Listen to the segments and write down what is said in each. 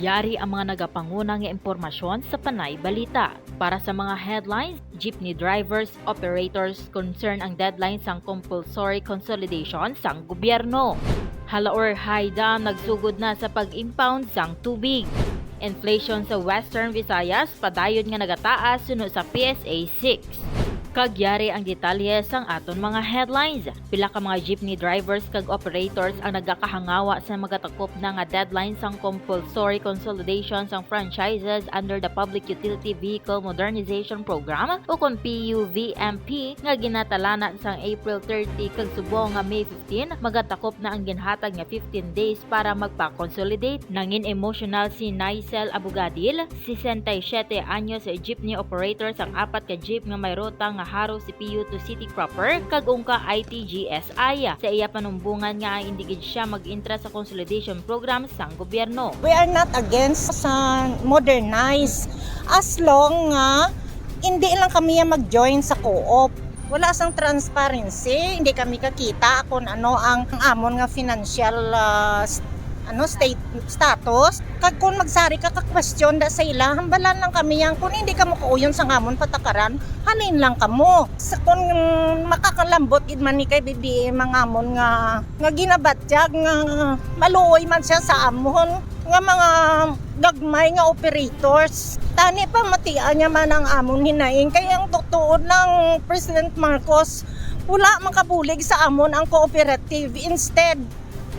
Yari ang mga nagapanguna nga impormasyon sa Panay Balita. Para sa mga headlines, jeepney drivers, operators concern ang deadline sang compulsory consolidation sang gobyerno. Halaor High Dam nagsugod na sa pag-impound sang tubig. Inflation sa Western Visayas padayon nga nagataas sunod sa PSA 6. Kagyari ang detalye sang aton mga headlines. Pila ka mga jeepney drivers kag operators ang nagakahangawa sa magatakop na nga deadline sang compulsory consolidation sang franchises under the Public Utility Vehicle Modernization Program o kon PUVMP nga ginatalana sang April 30 kag subong nga May 15 magatakop na ang ginhatag nga 15 days para magpa-consolidate. Nangin emotional si Naisel Abugadil, 67 anyos jeepney operator sang apat ka jeep nga may ruta nga haro si PU to City proper kag ungka ITGSI. Sa iya panumbungan nga hindi gid siya mag-intra sa consolidation program sang gobyerno. We are not against sa modernize as long nga hindi lang kami mag-join sa co-op. Wala sang transparency, hindi kami kakita kung ano ang amon nga financial s- ano state status. Kag kung magsari ka ka question da sa ila hambalan lang kami yan. Kung hindi ka mo kauyon sa ngamon patakaran halin lang kamo sa kung makakalambot gid man ni kay bibi mangamon nga nga ginabatyag nga maluoy man siya sa amon. Nga mga gagmay nga operators. Tani pa matian niya man ang amon hinaing. Kaya ang tutuod ng President Marcos wala makabulig sa amon ang cooperative. Instead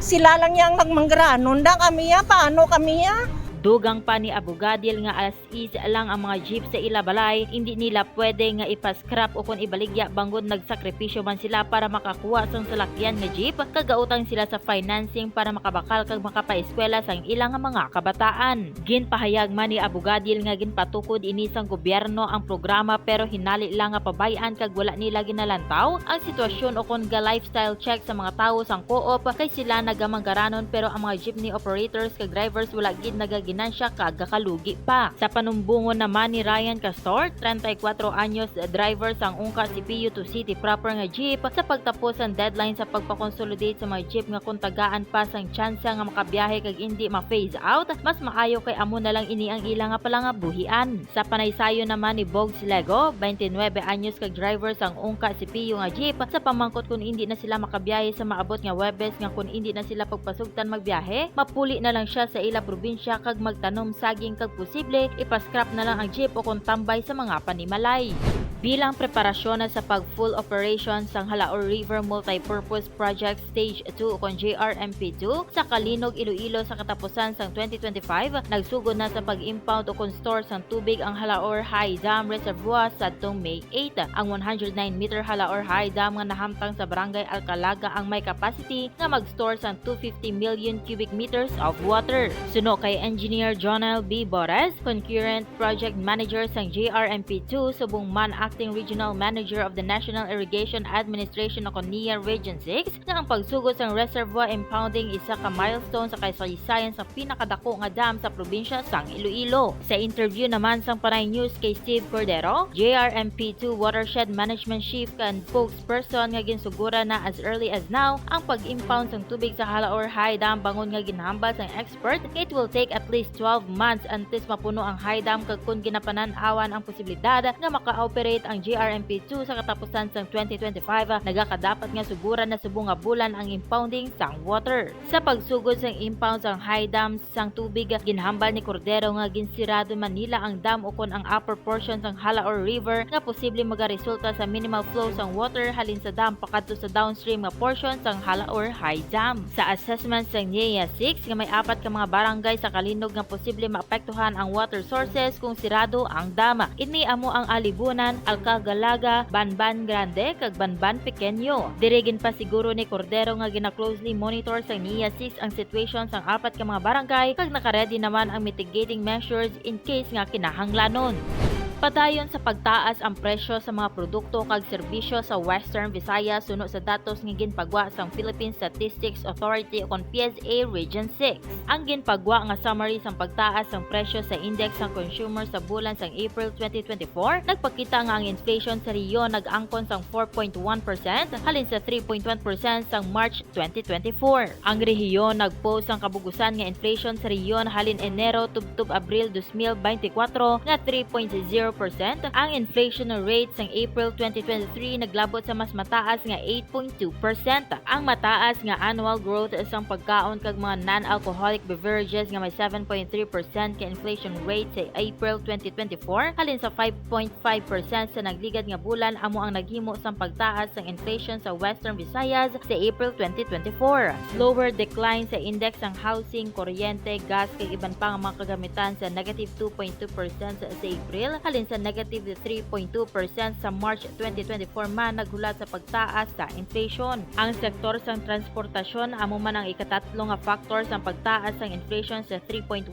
sila lang yang nagmanggranon da kami ya paano kami ya Dugang pa ni Abugadil nga as is lang ang mga jeep sa ila balay, hindi nila pwede nga ipascrap o kung ibaligya. Bangod nagsakripisyo man sila para makakuha sang salakyan nga jeep, kagautang sila sa financing para makabakal kag makapaeskwela sang ilang mga kabataan. Ginpahayag man ni Abugadil nga ginpatukod ini sang gobyerno ang programa pero hinali lang nga pabayan kag wala nila ginalantaw ang sitwasyon o kung ga lifestyle check sa mga tawo sang co-op kay sila nagamangaranon pero ang mga jeepney operators kag drivers wala gid nagaginansya kag kalugi pa. Sa panumbungon naman ni Ryan Castor, 34 anyos driver sang ungka si PU to City proper nga jeep sa pagtapos ang deadline sa pagpakonsolidate sa mga jeep nga kung tagaan pa sang tsansa nga makabiyahe kag hindi ma-phase out, mas maayo kay amo na lang ini ang ilang nga pala nga buhian. Sa panaysayo naman ni Bogs Lego, 29 anyos kag driver sang ungka si PU nga jeep sa pamangkot kung hindi na sila makabiyahe sa maabot nga Webes nga kung hindi na sila pagpasugtan magbiyahe, mapuli na lang siya sa ila probinsya kag magtanom saging kag posible ipascrap na lang ang jeep o kung tambay sa mga panimalay. Bilang preparasyon sa pag-full operation sang Halaor River Multipurpose Project Stage 2 o kung JRMP2 sa Kalinog, Iloilo sa katapusan sang 2025, nagsugod na sa pag-impound o store sang tubig ang Halaor High Dam Reservoir sa May 8. Ang 109-meter Halaor High Dam nga nahamtang sa Barangay Alcalaga ang may capacity nga mag-store sang 250 million cubic meters of water. Suno kay Engineer Jonel B. Bores, Concurrent Project Manager sang JRMP2 subong man Acting Regional Manager of the National Irrigation Administration o NIA Region 6 nga ang pagsugod sang reservoir impounding isa ka milestone sa kasaysayan sa pinakadako nga dam sa probinsya sang Iloilo. Sa interview naman sang Panay News kay Steve Cordero, JRMP2 Watershed Management Chief kan spokesperson nga ginsugura na as early as now ang pag-impound sang tubig sa Halaor High Dam bangon nga ginhambal sang expert it will take at least 12 months antes mapuno ang high dam kag kun ginapanan-awan ang posibilidad nga maka-operate ang JRMP2 sa katapusan sang 2025 nagakadapat nga sugura na subong nga bulan ang impounding sang water. Sa pagsugod sang impound sang high dam sang tubig ginhambal ni Cordero nga ginsirado Manila ang dam ukon ang upper portion sang Halaor River nga posible magaresulta sa minimal flow sang water halin sa dam pakadto sa downstream nga portion sang Halaor High Dam. Sa assessment sang NIA 6 nga may apat ka mga barangay sa Kalinog nga posible maapektuhan ang water sources kung sirado ang dama. Ini amo ang Alibunan, Alcagalaga, Banban Grande kag Banban Pequeño. Dirigin pa siguro ni Cordero nga gina-closely monitor sa NIA 6 ang situation sang apat ka mga barangay kag nakaredy naman ang mitigating measures in case nga kinahanglanon. Padayon sa pagtaas ang presyo sa mga produkto kag serbisyo sa Western Visayas suno sa datos nga ginpagwa sang Philippine Statistics Authority kon PSA Region 6. Ang ginpagwa nga summary sang pagtaas sang presyo sa index sang consumer sa bulan sang April 2024 nagpakita nga ang inflation sa rehiyon nag-angkon sang 4.1% halin sa 3.1% sang March 2024. Ang rehiyon nagpost ang kabugusan nga inflation sa rehiyon halin Enero tubtub Abril 2024 nga 3.0%. Ang inflation rate sang April 2023 naglabot sa mas mataas nga 8.2%. Ang mataas nga annual growth sang pagkaon kag mga non-alcoholic beverages nga may 7.3% ka inflation rate sa April 2024 halin sa 5.5% sa nagligad nga bulan amo ang naghimo sang pagtaas sang inflation sa Western Visayas sa April 2024. Slower decline sa index ng housing, kuryente, gas kag iban pa nga mga kagamitan sa negative 2.2% sa, sa April halin sa negative 3.2% sa March 2024 man naghulat sa pagtaas sa inflation. Ang sektor sang transportasyon amo man ang ikatatlo nga factor sa pagtaas sang inflation sa 3.1%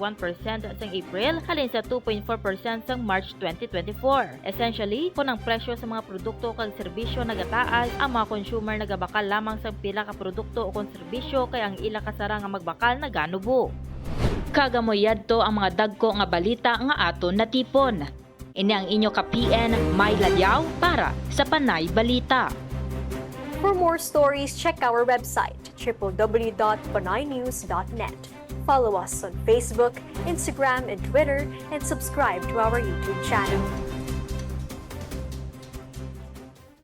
sa April halin sa 2.4% sa March 2024. Essentially, kung ang presyo sa mga produkto kag serbisyo nagataas, ang mga consumer nagabakal lamang sa pila ka produkto o kon serbisyo kay ang ila kasara nga magbakal naganubo. Kagamoyad to ang mga dagko nga balita nga aton natipon. Ini ang inyo ka PN May Ladyaw para sa Panay Balita. For more stories, check our website www.panaynews.net. Follow us on Facebook, Instagram, and Twitter, and subscribe to our YouTube channel.